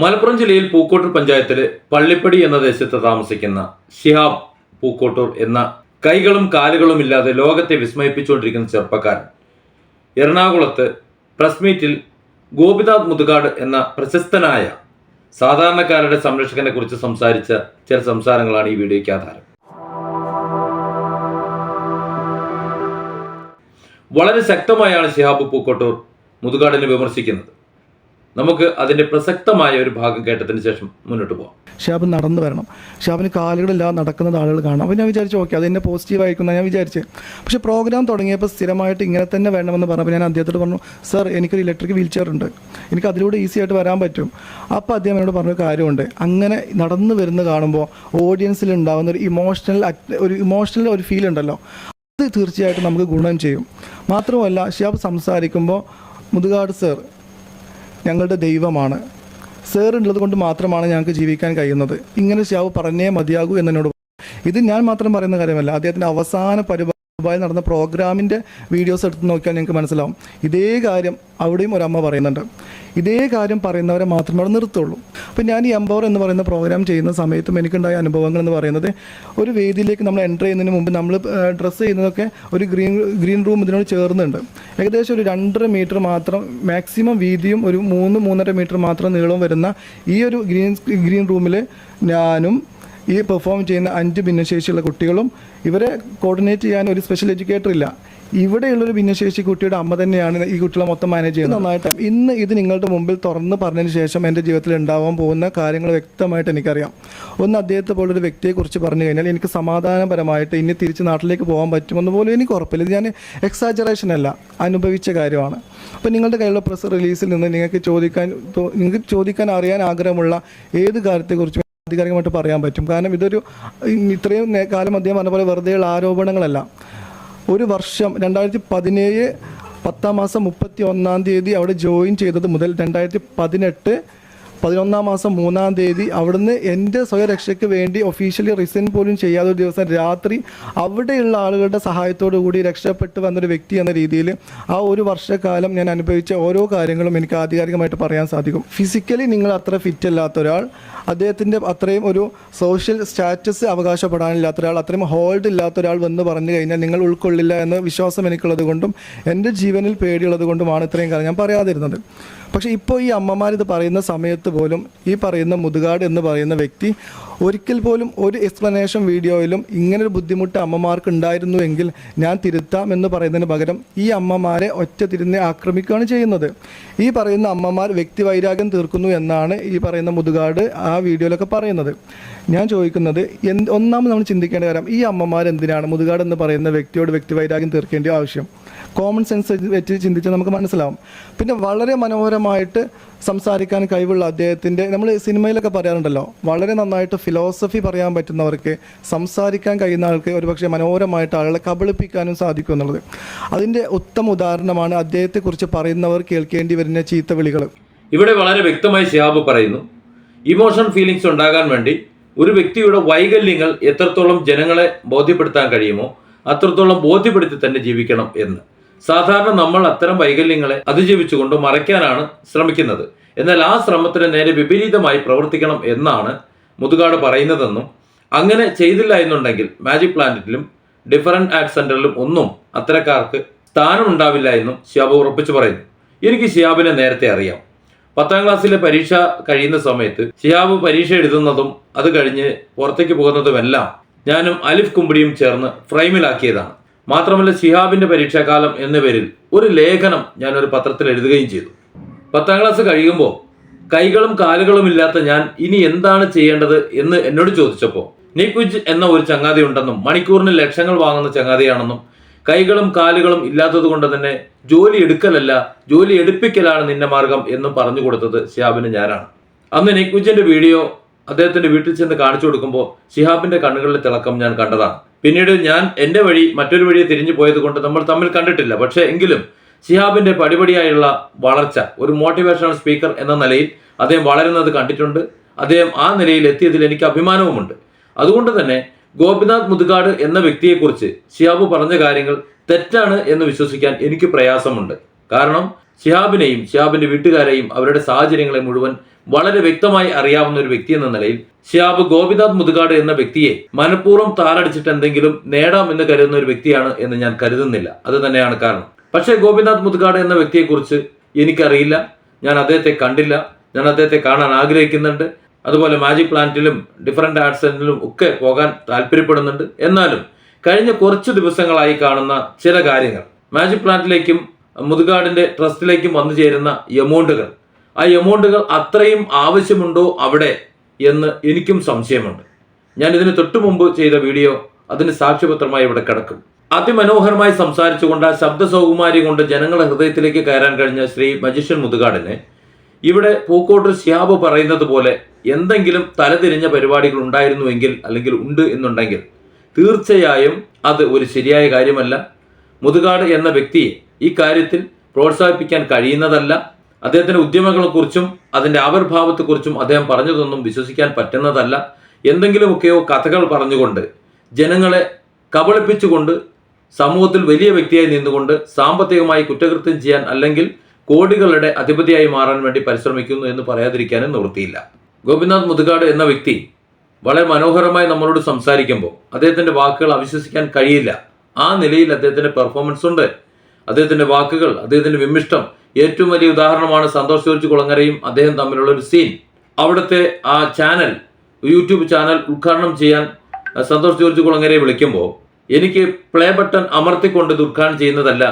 മലപ്പുറം ജില്ലയിൽ പൂക്കോട്ടൂർ പഞ്ചായത്തിലെ പള്ളിപ്പടി എന്ന ദേശത്ത് താമസിക്കുന്ന ഷിഹാബ് പൂക്കോട്ടൂർ എന്ന കൈകളും കാലുകളും ഇല്ലാതെ ലോകത്തെ വിസ്മയിപ്പിച്ചുകൊണ്ടിരിക്കുന്ന ചെറുപ്പക്കാരൻ. എറണാകുളത്ത് പ്രസ് മീറ്റിൽ ഗോപിനാഥ് മുതുകാട് എന്ന പ്രശസ്തനായ സാധാരണക്കാരുടെ സംരക്ഷകനെ കുറിച്ച് സംസാരിച്ച ചില സംസാരങ്ങളാണ് ഈ വീഡിയോയ്ക്ക് ആധാരം. വളരെ ശക്തമായാണ് ഷിഹാബ് പൂക്കോട്ടൂർ മുതുകാടിനെ വിമർശിക്കുന്നത്. നമുക്ക് അതിന്റെ പ്രസക്തമായ ഒരു ഭാഗം കേട്ടതിന് ശേഷം മുന്നോട്ട് പോകാം ഷാബ് നടന്നു വരണം. ഷാബിന് കാലുകളില്ലാതെ നടക്കുന്നത് ആളുകൾ കാണാം അപ്പോൾ ഞാൻ വിചാരിച്ചു ഓക്കെ അത് എന്നെ പോസിറ്റീവ് ആയിരിക്കും ഞാൻ വിചാരിച്ചത് പക്ഷേ പ്രോഗ്രാം തുടങ്ങിയപ്പോൾ സ്ഥിരമായിട്ട് ഇങ്ങനെ തന്നെ വേണമെന്ന് പറഞ്ഞപ്പോൾ ഞാൻ അദ്ദേഹത്തോട് പറഞ്ഞു സർ എനിക്കൊരു ഇലക്ട്രിക് വീൽ ചെയർ ഉണ്ട്. എനിക്ക് അതിലൂടെ ഈസി ആയിട്ട് വരാൻ പറ്റും. അപ്പോൾ അദ്ദേഹം എന്നോട് പറഞ്ഞ കാര്യമുണ്ട്. അങ്ങനെ നടന്നു വരുന്ന കാണുമ്പോൾ ഓഡിയൻസിൽ ഉണ്ടാകുന്ന ഒരു ഇമോഷണൽ ഒരു ഇമോഷണൽ ഒരു ഫീൽ ഉണ്ടല്ലോ. അത് തീർച്ചയായിട്ടും നമുക്ക് ഗുണം ചെയ്യും. മാത്രമല്ല ഷാബ് സംസാരിക്കുമ്പോൾ മുതുകാട് സർ ഞങ്ങളുടെ ദൈവമാണ്. സേർ ഉള്ളത് കൊണ്ട് മാത്രമാണ് ഞങ്ങൾക്ക് ജീവിക്കാൻ കഴിയുന്നത്. ഇങ്ങനെ ശാവ് പറഞ്ഞേ മതിയാകൂ എന്നോട് ഇത് ഞാൻ മാത്രം പറയുന്ന കാര്യമല്ല. അദ്ദേഹത്തിന്റെ അവസാന പരിപാടി നടന്ന പ്രോഗ്രാമിന്റെ വീഡിയോസ് എടുത്ത് നോക്കിയാൽ നിങ്ങൾക്ക് മനസ്സിലാവും. ഇതേ കാര്യം അവിടെയും ഒരമ്മ പറയുന്നുണ്ട്. ഇതേ കാര്യം പറയുന്നവരെ മാത്രമേ അവിടെ നിർത്തുള്ളൂ. അപ്പം ഞാൻ ഈ എംപവർ എന്ന് പറയുന്ന പ്രോഗ്രാം ചെയ്യുന്ന സമയത്തും എനിക്കുണ്ടായ അനുഭവങ്ങൾ എന്ന് പറയുന്നത് ഒരു വേദിയിലേക്ക് നമ്മൾ എന്റർ ചെയ്യുന്നതിന് മുമ്പ് നമ്മൾ ഡ്രസ്സ് ചെയ്യുന്നതൊക്കെ ഒരു ഗ്രീൻ ഗ്രീൻ റൂം ഇതിനോട് ചേർന്നുണ്ട്. ഏകദേശം ഒരു രണ്ടര മീറ്റർ മാത്രം മാക്സിമം വീതിയും ഒരു മൂന്ന് മൂന്നര മീറ്റർ മാത്രം നീളവും വരുന്ന ഈ ഒരു ഗ്രീൻ ഗ്രീൻ റൂമിൽ ഞാനും ഈ പെർഫോം ചെയ്യുന്ന അഞ്ച് ഭിന്നശേഷിയുള്ള കുട്ടികളും ഇവരെ കോർഡിനേറ്റ് ചെയ്യാൻ ഒരു സ്പെഷ്യൽ എഡ്യൂക്കേറ്റർ ഇല്ല. ഇവിടെയുള്ളൊരു ഭിന്നശേഷി കുട്ടിയുടെ അമ്മ തന്നെയാണ് ഈ കുട്ടികളെ മൊത്തം മാനേജ് ചെയ്യുന്നത്. നന്നായിട്ട്. ഇന്ന് ഇത് നിങ്ങളുടെ മുമ്പിൽ തുറന്ന് പറഞ്ഞതിന് ശേഷം എന്റെ ജീവിതത്തിൽ ഉണ്ടാവാൻ പോകുന്ന കാര്യങ്ങൾ വ്യക്തമായിട്ട് എനിക്കറിയാം. ഒന്ന് അദ്ദേഹത്തെ പോലൊരു വ്യക്തിയെക്കുറിച്ച് പറഞ്ഞു കഴിഞ്ഞാൽ എനിക്ക് സമാധാനപരമായിട്ട് ഇനി തിരിച്ച് നാട്ടിലേക്ക് പോകാൻ പറ്റുമെന്ന് പോലും എനിക്ക് ഉറപ്പില്ല. ഇത് ഞാൻ എക്സാജറേഷൻ അല്ല അനുഭവിച്ച കാര്യമാണ്. അപ്പോൾ നിങ്ങളുടെ കയ്യിലുള്ള പ്രസ് റിലീസിൽ നിന്ന് നിങ്ങൾക്ക് ചോദിക്കാൻ നിങ്ങൾക്ക് ചോദിക്കാൻ അറിയാൻ ആഗ്രഹമുള്ള ഏത് കാര്യത്തെക്കുറിച്ചും ആധികാരികമായിട്ട് പറയാൻ പറ്റും? കാരണം ഇതൊരു ഇത്രയും കാലം അദ്ദേഹം പറഞ്ഞ പോലെ വെറുതെയുള്ള ആരോപണങ്ങളല്ല. ഒരു വർഷം രണ്ടായിരത്തി പതിനേഴ് പത്താം മാസം മുപ്പത്തി ഒന്നാം തീയതി അവിടെ ജോയിൻ ചെയ്തത് മുതൽ രണ്ടായിരത്തി പതിനെട്ട് പതിനൊന്നാം മാസം മൂന്നാം തീയതി അവിടുന്ന് എന്റെ സ്വയരക്ഷയ്ക്ക് വേണ്ടി ഒഫീഷ്യലി റിസൈൻ പോലും ചെയ്യാതെ ഒരു ദിവസം രാത്രി അവിടെയുള്ള ആളുകളുടെ സഹായത്തോടു കൂടി രക്ഷപ്പെട്ട് വന്നൊരു വ്യക്തി എന്ന രീതിയിൽ ആ ഒരു വർഷക്കാലം ഞാൻ അനുഭവിച്ച ഓരോ കാര്യങ്ങളും എനിക്ക് ആധികാരികമായിട്ട് പറയാൻ സാധിക്കും. ഫിസിക്കലി നിങ്ങൾ അത്ര ഫിറ്റ് അല്ലാത്ത ഒരാൾ അദ്ദേഹത്തിന്റെ അത്രയും ഒരു സോഷ്യൽ സ്റ്റാറ്റസ് അവകാശപ്പെടാനില്ലാത്ത ഒരാൾ അത്രയും ഹോൾഡ് ഇല്ലാത്ത ഒരാൾ വന്ന് പറഞ്ഞു കഴിഞ്ഞാൽ നിങ്ങൾ ഉൾക്കൊള്ളില്ല എന്ന വിശ്വാസം എനിക്കുള്ളത് കൊണ്ടും എന്റെ ജീവനിൽ പേടിയുള്ളത് കൊണ്ടുമാണ് ഇത്രയും കാലം ഞാൻ പറയാതിരുന്നത്. പക്ഷേ ഇപ്പോൾ ഈ അമ്മമാർ ഇത് പറയുന്ന സമയത്ത് പോലും ഈ പറയുന്ന മുതുകാട് എന്ന് പറയുന്ന വ്യക്തി ഒരിക്കൽ പോലും ഒരു എക്സ്പ്ലനേഷൻ വീഡിയോയിലും ഇങ്ങനൊരു ബുദ്ധിമുട്ട് അമ്മമാർക്ക് ഉണ്ടായിരുന്നുവെങ്കിൽ ഞാൻ തിരുത്താം എന്ന് പറയുന്നതിന് പകരം ഈ അമ്മമാരെ ഒറ്റ തിരിഞ്ഞ് ആക്രമിക്കുകയാണ് ചെയ്യുന്നത്. ഈ പറയുന്ന അമ്മമാർ വ്യക്തിവൈരാഗ്യം തീർക്കുന്നു എന്നാണ് ഈ പറയുന്ന മുതുകാട് ആ വീഡിയോയിലൊക്കെ പറയുന്നത്. ഞാൻ ചോദിക്കുന്നത് എന്ത് ഒന്നാമത് നമ്മൾ ചിന്തിക്കേണ്ട കാര്യം ഈ അമ്മമാർ എന്തിനാണ് മുതുകാട് എന്ന് പറയുന്ന വ്യക്തിയോട് വ്യക്തിവൈരാഗ്യം തീർക്കേണ്ട ആവശ്യം? കോമൺ സെൻസ് വെച്ച് ചിന്തിച്ചാൽ നമുക്ക് മനസ്സിലാവും. പിന്നെ വളരെ മനോഹരമായിട്ട് സംസാരിക്കാൻ കഴിവുള്ള അദ്ദേഹത്തിന്റെ നമ്മൾ സിനിമയിലൊക്കെ പറയാറുണ്ടല്ലോ വളരെ നന്നായിട്ട് ഫിലോസഫി പറയാൻ പറ്റുന്നവർക്ക് സംസാരിക്കാൻ കഴിയുന്ന ആൾക്ക് ഒരുപക്ഷെ മനോഹരമായിട്ട് ആളുകളെ കബളിപ്പിക്കാനും സാധിക്കും എന്നുള്ളത്. അതിന്റെ ഉത്തമ ഉദാഹരണമാണ് അദ്ദേഹത്തെക്കുറിച്ച് പറയുന്നവർ കേൾക്കേണ്ടി വരുന്ന ചീത്ത വിളികൾ ഇവിടെ വളരെ വ്യക്തമായി ഷിഹാബ് പറയുന്നു ഇമോഷൻ ഫീലിങ്സ് ഉണ്ടാകാൻ വേണ്ടി ഒരു വ്യക്തിയുടെ വൈകല്യങ്ങൾ എത്രത്തോളം ജനങ്ങളെ ബോധ്യപ്പെടുത്താൻ കഴിയുമോ അത്രത്തോളം ബോധ്യപ്പെടുത്തി തന്നെ ജീവിക്കണം എന്ന്. സാധാരണ നമ്മൾ അത്തരം വൈകല്യങ്ങളെ അതിജീവിച്ചുകൊണ്ട് മറയ്ക്കാനാണ് ശ്രമിക്കുന്നത്. എന്നാൽ ആ ശ്രമത്തിന് നേരെ വിപരീതമായി പ്രവർത്തിക്കണം എന്നാണ് മുതുകാട് പറയുന്നതെന്നും അങ്ങനെ ചെയ്തില്ല എന്നുണ്ടെങ്കിൽ മാജിക് പ്ലാനറ്റിലും ഡിഫറന്റ് ആർട്ട് സെന്ററിലും ഒന്നും അത്തരക്കാർക്ക് സ്ഥാനം ഉണ്ടാവില്ല എന്നും ഷിയാബ് ഉറപ്പിച്ചു പറയുന്നു. എനിക്ക് ഷിയാബിനെ നേരത്തെ അറിയാം. പത്താം ക്ലാസ്സിലെ പരീക്ഷ കഴിയുന്ന സമയത്ത് ഷിയാബ് പരീക്ഷ എഴുതുന്നതും അത് കഴിഞ്ഞ് പുറത്തേക്ക് പോകുന്നതുമെല്ലാം ഞാനും അലിഫ് കുമ്പിടിയും ചേർന്ന് ഫ്രെയിമിലാക്കിയതാണ് മാത്രമല്ല ശിഹാബിന്റെ പരീക്ഷാകാലം എന്ന പേരിൽ ഒരു ലേഖനം ഞാൻ ഒരു പത്രത്തിൽ എഴുതുകയും ചെയ്തു. പത്താം ക്ലാസ് കഴിയുമ്പോൾ കൈകളും കാലുകളും ഇല്ലാത്ത ഞാൻ ഇനി എന്താണ് ചെയ്യേണ്ടത് എന്ന് എന്നോട് ചോദിച്ചപ്പോൾ നിക്വിജ് എന്ന ഒരു ചങ്ങാതി ഉണ്ടെന്നും മണിക്കൂറിന് ലക്ഷങ്ങൾ വാങ്ങുന്ന ചങ്ങാതിയാണെന്നും കൈകളും കാലുകളും ഇല്ലാത്തത് കൊണ്ട് തന്നെ ജോലി എടുക്കലല്ല ജോലി എടുപ്പിക്കലാണ് നിന്റെ മാർഗം എന്നും പറഞ്ഞു കൊടുത്തത് ശിഹാബിന് ഞാനാണ്. അന്ന് നിക്വിജിന്റെ വീഡിയോ അദ്ദേഹത്തിന്റെ വീട്ടിൽ ചെന്ന് കാണിച്ചു കൊടുക്കുമ്പോൾ ഷിഹാബിന്റെ കണ്ണുകളിലെ തിളക്കം ഞാൻ കണ്ടതാണ്. പിന്നീട് ഞാൻ എന്റെ വഴി മറ്റൊരു വഴിയെ തിരിഞ്ഞു പോയത് കൊണ്ട് നമ്മൾ തമ്മിൽ കണ്ടിട്ടില്ല. പക്ഷേ എങ്കിലും ഷിഹാബിന്റെ പടിപടിയായുള്ള വളർച്ച ഒരു മോട്ടിവേഷണൽ സ്പീക്കർ എന്ന നിലയിൽ അദ്ദേഹം വളരുന്നത് കണ്ടിട്ടുണ്ട്. അദ്ദേഹം ആ നിലയിൽ എത്തിയതിൽ എനിക്ക് അഭിമാനവുമുണ്ട്. അതുകൊണ്ട് തന്നെ ഗോപിനാഥ് മുതുകാട് എന്ന വ്യക്തിയെക്കുറിച്ച് ഷിയാബ് പറഞ്ഞ കാര്യങ്ങൾ തെറ്റാണ് എന്ന് വിശ്വസിക്കാൻ എനിക്ക് പ്രയാസമുണ്ട്. കാരണം ഷിഹാബിനെയും ഷിഹാബിന്റെ വീട്ടുകാരെയും അവരുടെ സാഹചര്യങ്ങളെ മുഴുവൻ വളരെ വ്യക്തമായി അറിയാവുന്ന ഒരു വ്യക്തി എന്ന നിലയിൽ ഷിയാബ് ഗോപിനാഥ് മുതുകാട് എന്ന വ്യക്തിയെ മനഃപൂർവം താരടിച്ചിട്ട് എന്തെങ്കിലും നേടാം എന്ന് കരുതുന്ന ഒരു വ്യക്തിയാണ് എന്ന് ഞാൻ കരുതുന്നില്ല. അത് തന്നെയാണ് കാരണം. പക്ഷേ ഗോപിനാഥ് മുതുകാട് എന്ന വ്യക്തിയെക്കുറിച്ച് എനിക്കറിയില്ല. ഞാൻ അദ്ദേഹത്തെ കണ്ടില്ല. ഞാൻ അദ്ദേഹത്തെ കാണാൻ ആഗ്രഹിക്കുന്നുണ്ട്. അതുപോലെ മാജിക് പ്ലാന്റിലും ഡിഫറെന്റ് ആർട്സ് സെന്ററിലും ഒക്കെ പോകാൻ താല്പര്യപ്പെടുന്നുണ്ട്. എന്നാലും കഴിഞ്ഞ കുറച്ച് ദിവസങ്ങളായി കാണുന്ന ചില കാര്യങ്ങൾ. മാജിക് പ്ലാന്റിലേക്കും മുതുകാടിന്റെ ട്രസ്റ്റിലേക്ക് വന്നു ചേരുന്ന എമൗണ്ടുകൾ ആ എമൗണ്ടുകൾ അത്രയും ആവശ്യമുണ്ടോ അവിടെ എന്ന് എനിക്കും സംശയമുണ്ട്. ഞാൻ ഇതിന് തൊട്ടു മുമ്പ് ചെയ്ത വീഡിയോ അതിന് സാക്ഷ്യപത്രമായി ഇവിടെ കിടക്കും. അതിമനോഹരമായി സംസാരിച്ചുകൊണ്ട് ആ ശബ്ദ സൗകുമാരി കൊണ്ട് ജനങ്ങളുടെ ഹൃദയത്തിലേക്ക് കയറാൻ കഴിഞ്ഞ ശ്രീ മജിഷ്യൻ മുതുകാടിനെ ഇവിടെ പൂക്കോട്ട് ശ്യാബ് പറയുന്നത് പോലെ എന്തെങ്കിലും തലതിരിഞ്ഞ പരിപാടികൾ ഉണ്ടായിരുന്നുവെങ്കിൽ അല്ലെങ്കിൽ ഉണ്ട് എന്നുണ്ടെങ്കിൽ തീർച്ചയായും അത് ഒരു ശരിയായ കാര്യമല്ല. മുതുകാട് എന്ന വ്യക്തിയെ ഈ കാര്യത്തിൽ പ്രോത്സാഹിപ്പിക്കാൻ കഴിയുന്നതല്ല. അദ്ദേഹത്തിന്റെ ഉദ്യമങ്ങളെക്കുറിച്ചും അതിന്റെ ആവിർഭാവത്തെക്കുറിച്ചും അദ്ദേഹം പറഞ്ഞതൊന്നും വിശ്വസിക്കാൻ പറ്റുന്നതല്ല. എന്തെങ്കിലുമൊക്കെയോ കഥകൾ പറഞ്ഞുകൊണ്ട് ജനങ്ങളെ കബളിപ്പിച്ചുകൊണ്ട് സമൂഹത്തിൽ വലിയ വ്യക്തിയായി നിന്നുകൊണ്ട് സാമ്പത്തികമായി കുറ്റകൃത്യം ചെയ്യാൻ അല്ലെങ്കിൽ കോടികളുടെ അധിപതിയായി മാറാൻ വേണ്ടി പരിശ്രമിക്കുന്നു എന്ന് പറയാതിരിക്കാനും നിവൃത്തിയില്ല. ഗോപിനാഥ് മുതുകാട് എന്ന വ്യക്തി വളരെ മനോഹരമായി നമ്മളോട് സംസാരിക്കുമ്പോൾ അദ്ദേഹത്തിന്റെ വാക്കുകൾ അവിശ്വസിക്കാൻ കഴിയില്ല. ആ നിലയിൽ അദ്ദേഹത്തിന്റെ പെർഫോമൻസ് ഉണ്ട്. അദ്ദേഹത്തിന്റെ വാക്കുകൾ അദ്ദേഹത്തിന്റെ വിമിഷ്ടം ഏറ്റവും വലിയ ഉദാഹരണമാണ് സന്തോഷ് ജോർജ് കുളങ്ങരയും അദ്ദേഹം തമ്മിലുള്ള ഒരു സീൻ അവിടുത്തെ ആ ചാനൽ യൂട്യൂബ് ചാനൽ ഉദ്ഘാടനം ചെയ്യാൻ സന്തോഷ് ജോർജ് കുളങ്ങരയെ വിളിക്കുമ്പോൾ എനിക്ക് പ്ലേ ബട്ടൺ അമർത്തിക്കൊണ്ട് ഇത് ഉദ്ഘാടനം ചെയ്യുന്നതല്ല.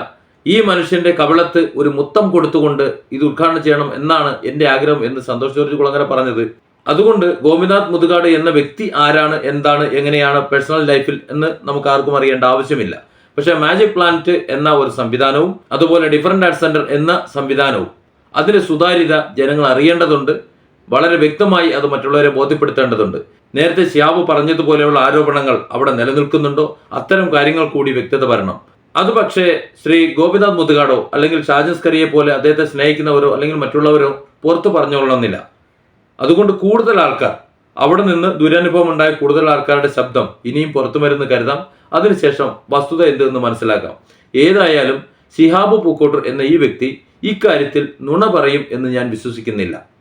ഈ മനുഷ്യന്റെ കവിളത്ത് ഒരു മുത്തം കൊടുത്തുകൊണ്ട് ഇത് ഉദ്ഘാടനം ചെയ്യണം എന്നാണ് എന്റെ ആഗ്രഹം എന്ന് സന്തോഷ് ജോർജ് കുളങ്ങര പറഞ്ഞത്. അതുകൊണ്ട് ഗോപിനാഥ് മുതുകാട് എന്ന വ്യക്തി ആരാണ് എന്താണ് എങ്ങനെയാണ് പേഴ്സണൽ ലൈഫിൽ എന്ന് നമുക്ക് ആർക്കും അറിയേണ്ട ആവശ്യമില്ല. പക്ഷെ മാജിക് പ്ലാന്റ് എന്ന ഒരു സംവിധാനവും അതുപോലെ ഡിഫറെന്റ് ആർട്ട് സെന്റർ എന്ന സംവിധാനവും അതിന്റെ സുതാര്യത ജനങ്ങൾ അറിയേണ്ടതുണ്ട് വളരെ വ്യക്തമായി അത് മറ്റുള്ളവരെ ബോധ്യപ്പെടുത്തേണ്ടതുണ്ട്. നേരത്തെ ശ്യാബ് പറഞ്ഞതുപോലെയുള്ള ആരോപണങ്ങൾ അവിടെ നിലനിൽക്കുന്നുണ്ടോ? അത്തരം കാര്യങ്ങൾ കൂടി വ്യക്തത വരണം. അത് പക്ഷേ ശ്രീ ഗോപിനാഥ് മുതുകാടോ അല്ലെങ്കിൽ ഷാജൻസ്കറിയെ പോലെ അദ്ദേഹത്തെ സ്നേഹിക്കുന്നവരോ അല്ലെങ്കിൽ മറ്റുള്ളവരോ പുറത്തു പറഞ്ഞുകൊള്ളണമെന്നില്ല അതുകൊണ്ട് കൂടുതൽ ആൾക്കാർ അവിടെ നിന്ന് ദുരനുഭവം ഉണ്ടായ കൂടുതൽ ആൾക്കാരുടെ ശബ്ദം ഇനിയും പുറത്തു വരുമെന്ന് കരുതാം. അതിനുശേഷം വസ്തുത എന്തെന്ന് മനസ്സിലാക്കാം. ഏതായാലും ശിഹാബ് പൂക്കോട്ടർ എന്ന ഈ വ്യക്തി ഇക്കാര്യത്തിൽ നുണ പറയും എന്ന് ഞാൻ വിശ്വസിക്കുന്നില്ല.